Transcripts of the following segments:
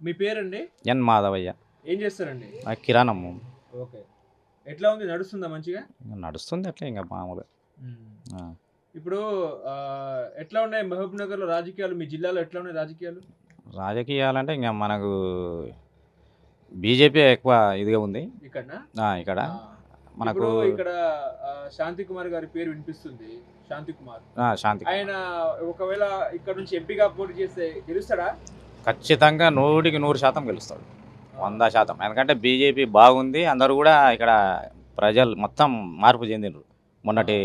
మీ పేరండి? ఎన్ మాధవయ్య. ఏం చేస్తారండి? ఆ కిరాణము ఓకే. ఎట్లా ఉంది? నడుస్తుందా మంచిగా? నడుస్తుంది అట్లా ఇంకా మామూలు ఆ. ఇప్పుడు ఆ, ఎట్లా ఉన్నాయి మహబూబ్ నగర్లో రాజకీయాలు? మీ జిల్లాలో ఎట్లా ఉన్నాయి రాజకీయాలు? రాజకీయాలంటే ఇంకా మనకు బీజేపీ ఎక్కువ ఇదిగా ఉంది. ఇక్కడ ఆ, ఇక్కడ. మనకు ఇక్కడ ఆ, శాంతి కుమార్ గారి పేరు వినిపిస్తుంది. శాంతి కుమార్. ఆ, శాంతి ఆయన ఒకవేళ ఇక్కడ నుంచి ఎంపీగా పోటీ చేస్తే గెలుస్తాడా? ఖచ్చితంగా నూటికి నూరు శాతం గెలుస్తాడు. వంద శాతం. ఎందుకంటే బీజేపీ బాగుంది అందరూ కూడా ఇక్కడ ప్రజలు మొత్తం మార్పు చెందినరు మొన్నటి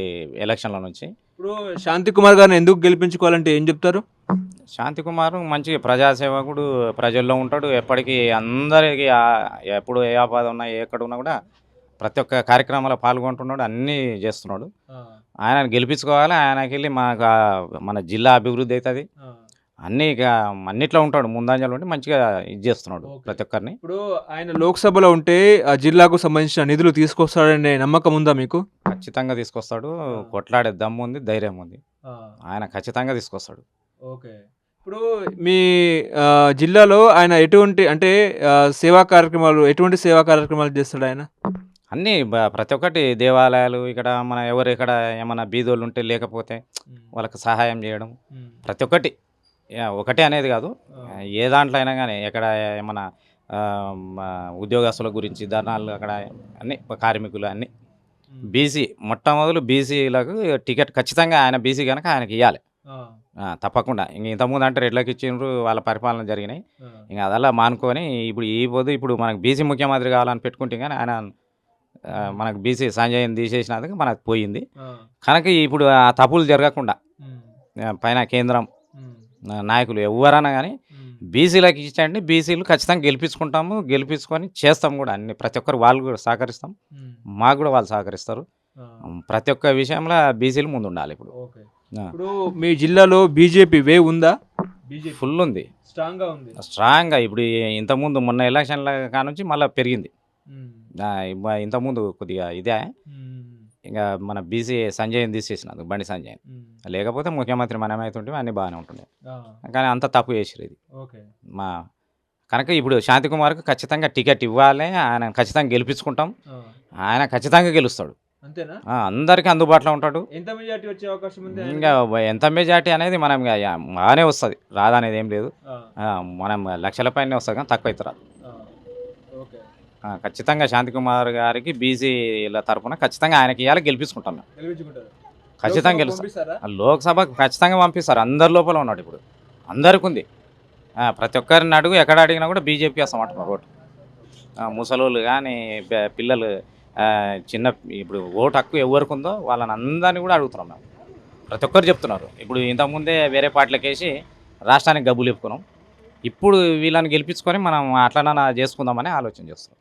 ఎలక్షన్ల నుంచి. ఇప్పుడు శాంతి కుమార్ గారిని ఎందుకు గెలిపించుకోవాలంటే ఏం చెప్తారు? శాంతి కుమార్ మంచి ప్రజాసేవకుడు ప్రజల్లో ఉంటాడు. ఎప్పటికీ అందరికీ ఎప్పుడు ఏ ఆపద ఉన్నా ఎక్కడ ఉన్నా కూడా ప్రతి ఒక్క కార్యక్రమాల్లో పాల్గొంటున్నాడు అన్నీ చేస్తున్నాడు. ఆయన గెలిపించుకోవాలి ఆయనకి వెళ్ళి మనకు మన జిల్లా అభివృద్ధి అవుతుంది. అన్నీ ఇక అన్నిట్లో ఉంటాడు. ముందంజలు ఉండి మంచిగా ఇది చేస్తున్నాడు. ప్రతి ఒక్కరిని. ఇప్పుడు ఆయన లోక్సభలో ఉంటే ఆ జిల్లాకు సంబంధించిన నిధులు తీసుకొస్తాడనే నమ్మకం ఉందా మీకు? ఖచ్చితంగా తీసుకొస్తాడు. కొట్లాడే దమ్ము ఉంది ధైర్యం ఉంది. ఆయన ఖచ్చితంగా తీసుకొస్తాడు. ఓకే. ఇప్పుడు మీ ఆ, జిల్లాలో ఆయన ఎటువంటి అంటే ఆ, సేవా కార్యక్రమాలు ఎటువంటి సేవా కార్యక్రమాలు చేస్తాడు ఆయన? అన్నీ బ- ప్రతి ఒక్కటి దేవాలయాలు ఇక్కడ మన ఎవరు ఇక్కడ ఏమైనా బీదోళ్ళు ఉంటే లేకపోతే వాళ్ళకి సహాయం చేయడం. ప్రతి ఒక్కటి. ఒకటే అనేది కాదు. ఏ దాంట్లో అయినా కానీ ఎక్కడ ఏమైనా ఉద్యోగస్తుల గురించి ధర్నాలు అక్కడ అన్ని కార్మికులు అన్ని. బీసీ మొట్టమొదలు బీసీలకు టికెట్ ఖచ్చితంగా ఆయన బీసీ కనుక ఆయనకి ఇవ్వాలి తప్పకుండా. ఇంక ఇంతకుముందు అంటే రెడ్లకి ఇచ్చిండ్రు వాళ్ళ పరిపాలన జరిగినాయి. ఇంకా అదల్లా మానుకొని ఇప్పుడు ఈ పొద్దు ఇప్పుడు మనకు బీసీ ముఖ్యమంత్రి కావాలని పెట్టుకుంటే కానీ ఆయన మనకు బీసీ సంజయ్ని తీసేసినందుకు మనకు పోయింది. కనుక ఇప్పుడు ఆ తప్పులు జరగకుండా పైన కేంద్రం నాయకులు ఎవరైనా కానీ బీసీలకు ఇచ్చండి బీసీలు ఖచ్చితంగా గెలిపించుకుంటాము గెలిపించుకొని చేస్తాం కూడా అన్ని. ప్రతి ఒక్కరు వాళ్ళు కూడా సహకరిస్తాం. మాకు కూడా వాళ్ళు సహకరిస్తారు. ప్రతి ఒక్క విషయంలో బీసీలు ముందు ఉండాలి ఇప్పుడు. ఇప్పుడు మీ జిల్లాలో బీజేపీ వే ఉందా? బీజేపీ. ఫుల్ ఉంది. స్ట్రాంగ్గా ఉంది. స్ట్రాంగ్గా ఇప్పుడు ఇంతకుముందు మొన్న ఎలక్షన్ల కానుంచి మళ్ళీ పెరిగింది. ఇంతకుముందు కొద్దిగా ఇదే. ఇంకా మన బీసీ సంజయ్ని తీసేసినందుకు బండి సంజయ్ లేకపోతే ముఖ్యమంత్రి మనమైతుంటే అన్నీ బాగానే ఉంటుండే. కానీ అంత తప్పు చేసిరు ఇది. ఓకే. మా కనుక ఇప్పుడు శాంతి కుమార్కి ఖచ్చితంగా టికెట్ ఇవ్వాలి ఆయన ఖచ్చితంగా గెలిపించుకుంటాం. ఆయన ఖచ్చితంగా గెలుస్తాడు. అందరికీ అందుబాటులో ఉంటాడు. ఎంత మెజార్టీ వచ్చే అవకాశం ఉంది ఆయనకి? ఇంకా ఎంత మెజార్టీ అనేది మనం బాగానే వస్తుంది. రాదనేది ఏం లేదు. మనం లక్షల పైన వస్తుంది కానీ తక్కువ ఓకే ఖచ్చితంగా శాంతి కుమార్ గారికి బీసీల తరఫున ఖచ్చితంగా ఆయనకి ఇవ్వాలి గెలిపించుకుంటాం మేము ఖచ్చితంగా లోక్సభ గెలుస్తాం? లోక్సభకు ఖచ్చితంగా పంపిస్తారు. అందరి లోపల ఉన్నాడు ఇప్పుడు. అందరికి ఉంది. ప్రతి ఒక్కరిని అడుగు ఎక్కడ అడిగినా కూడా బీజేపీ వస్తామంటున్నారు ఓటు ఆ, ముసలోళ్ళు కానీ పిల్లలు చిన్న ఇప్పుడు ఓటు హక్కు ఎవరికి ఉందో వాళ్ళని అందరినీ కూడా అడుగుతున్నాం మేము. ప్రతి ఒక్కరు చెప్తున్నారు. ఇప్పుడు ఇంతకుముందే వేరే పార్టీలకు వేసి రాష్ట్రానికి గబ్బులు చెప్పుకున్నాం ఇప్పుడు వీళ్ళని గెలిపించుకొని మనం అట్లనా చేసుకుందామని ఆలోచన చేస్తున్నాం.